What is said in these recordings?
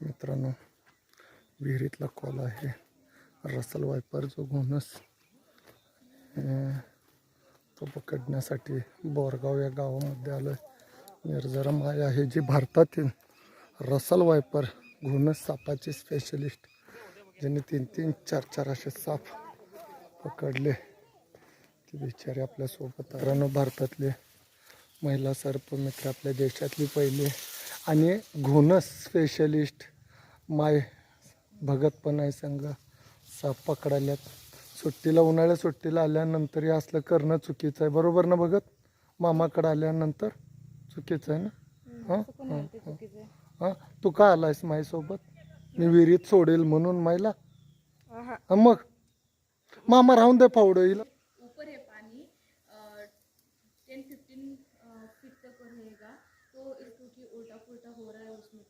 मित्रांनो विहिरीतला कॉल आहे. रसल वायपर जो घोणस तो पकडण्यासाठी बोरगाव या गावामध्ये आलं निर्जरा माय आहे जी भारतातील रसल वायपर घोणस सापाचे स्पेशलिस्ट ज्यांनी तीन तीन चार चार असे साप पकडले. ते बिचारे आपल्यासोबत मित्रांनो भारतातले महिला सर्प मित्र आपल्या देशातली पहिले आणि घोणस स्पेशलिस्ट माय भगत पण आहे संघ साप पकडायल्यात. सुट्टीला उन्हाळ्या सुट्टीला आल्यानंतर हे असलं करणं चुकीचं आहे. बरोबर ना भगत? मामाकडे आल्यानंतर? चुकीचं आहे ना? हां? हां हां. तू का आलायस माझ्यासोबत मी विहिरीत सोडेल म्हणून मायला हा, मग? मामा राहून दे फावडं हिला ऊपर है पानी टेन फिफ्टीन फीट तक रहेगा तो इसको कि उल्टा पुल्टा हो रहा है उसमें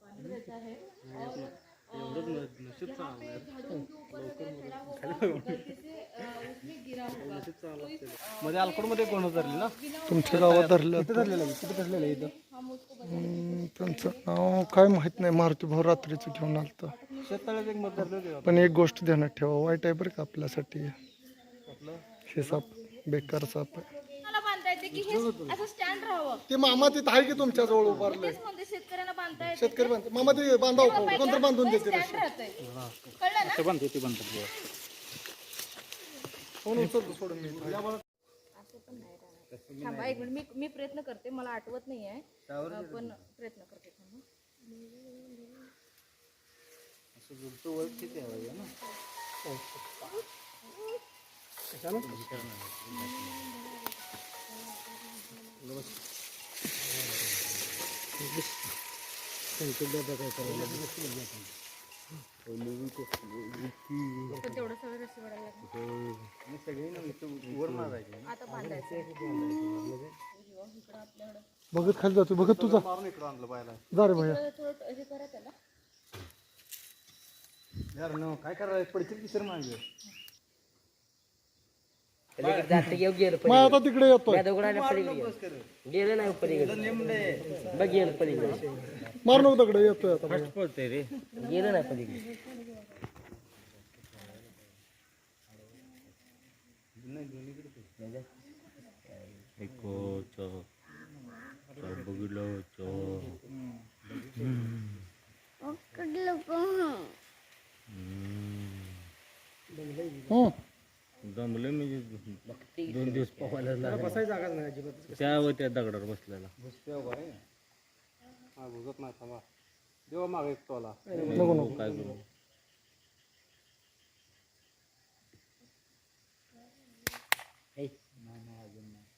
पानी रहता है और और यहाँ पे झाड़ू के ऊपर अगर खड़ा होगा गलती से अ, उसमें गिरा होगा तो इस अ, मध्ये अल्कोडमध्ये कोण धरली ना तुमच्या गावात धरलं धरलेलं आहे? कुठे धरलेलं आहे इथं हम उसको हम्म, त्यांचं नाव काय माहीत नाही. मारुती भाऊ रात्रीचं घेऊन आलतं. शेततळ्यात एक मत धरले होते पण एक गोष्ट ध्यानात ठेवा. वाईट आहे बरं का आपल्यासाठी. आपलं हे साप बेकार साप आहे. मला बांधता येते की हे असं स्टँड राहावं. ते मामा तिथं आहे की तुमच्या जवळ उभारले तेच म्हणते शेतकऱ्यांना शेतकरी बांधते मामा ते बांधाव कोणतर बांधून देते स्टँड राहतंय? कळलं ना? ते बांधते ते फोन उचलतो सोडून मी? असं पण नाही राहणार. थांबा एक मिनिट. मी मी प्रयत्न करते. मला आठवत नाही आहे. पण प्रयत्न करते. थांबा. बघत खाली जातो बघत तुझा मारून इकडं आणलं जा रे भैया. यार न काय करायला पडतील की सर मागे मग आता तिकडे येतो गेलं नाही पलीकडे बघ गेलं पलीकडे. मार नको तिकडे येतोय आता भैया. पडते रे. गेलं नाही पलीकडे Eko cho cho bugilo cho हं. दमले म्हणजे दोन दिवस पोहायला लागले. बसायची जागाच नाही अजिबात. त्या व त्या दगडावर बसलेला. बुजत नाही थांबा. देवा मागे एक तोला. नको नको. काय करू?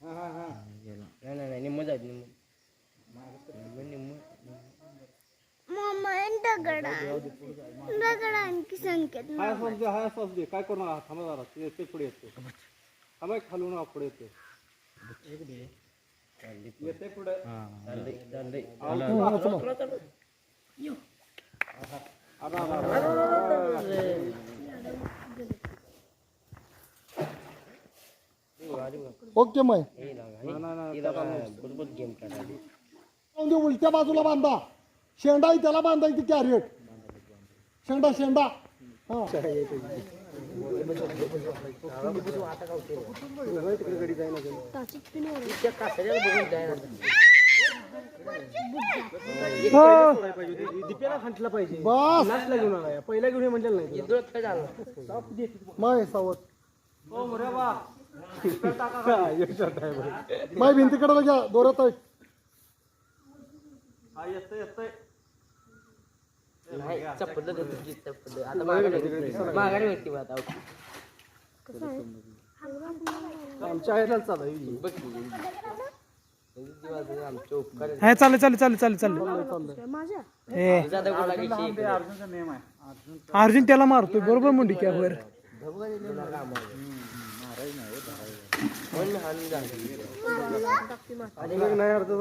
हा हा हा नाही. नाही नाही निम्म जात निम्म. निम्म हाय असं दे हाय दे. काय करू नका थांबा जरा. ते ते पुढे येते. थांबा एक खालून पुढे येते. येते पुढे ओके मग. उलट्या बाजूला बांधा. शेंडा आहे त्याला बांधायची कॅरेट शेंडा शेंडा. हा. पाहिजे बस घेऊन आला पहिला घेऊन ये नाही माय सावत माय भिंतीकडे घ्या दोरत आहे नाही चपलं देतो की चपलं आता माघारी माघारी माहिती बा आता. आमच्या आईला चालू आहे. बघ की. उपकार आहेत. हे तुझा दगड लागायची ते अर्जुनचा नियम आहे. अर्जुन त्याला मारतोय बरोबर मुंडी क्या वर.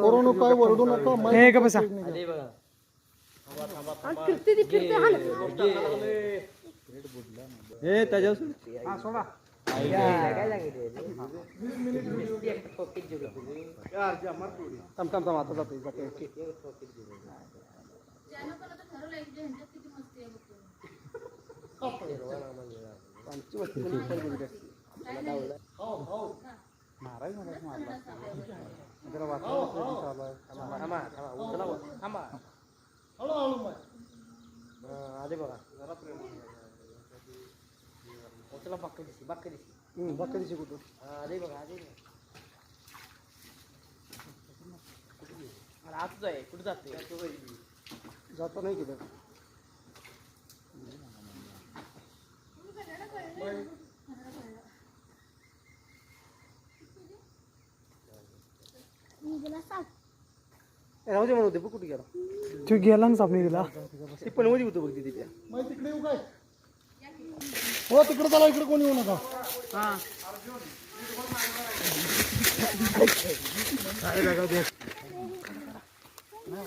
करू काय वरडू नका हे का बसा. अरे बघा. फिरते ती फिरते हे त्याच्यावर सोड. सोडा. थांब आमची वस्ती पण उपर गेली उचला बाक्क दिसी बाक्क दिसी बाकी दिवशी कुठं हा, आले बघा आहे कुठं जाते जाता नाही कुठं राहू दे म्हणून बघ कुठे गेला. तो गेला ना सापणी दिला ते पण मध्ये होतं बघ तिथे. त्या तिकडे येऊ काय? हो तिकडे चला इकडे कोणी येऊ नका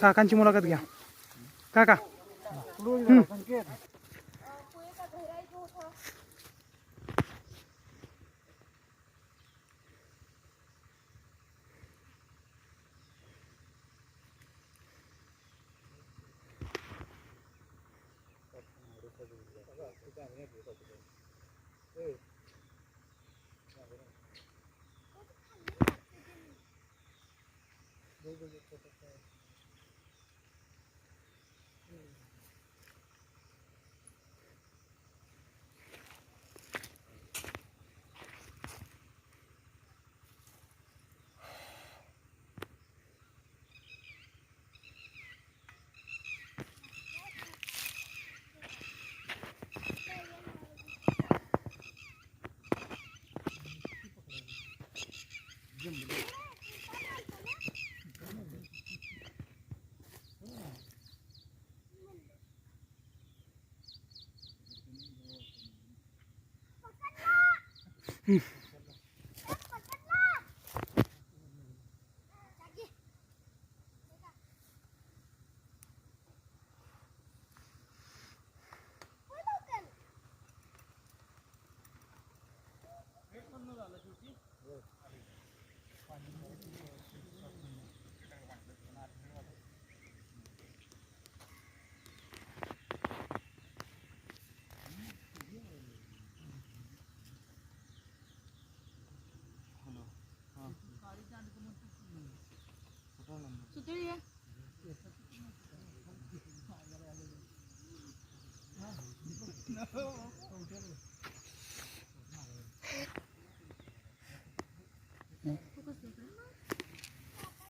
काकांची मुलाखत घ्या काका Google it for the Hmm. सुतळी आहे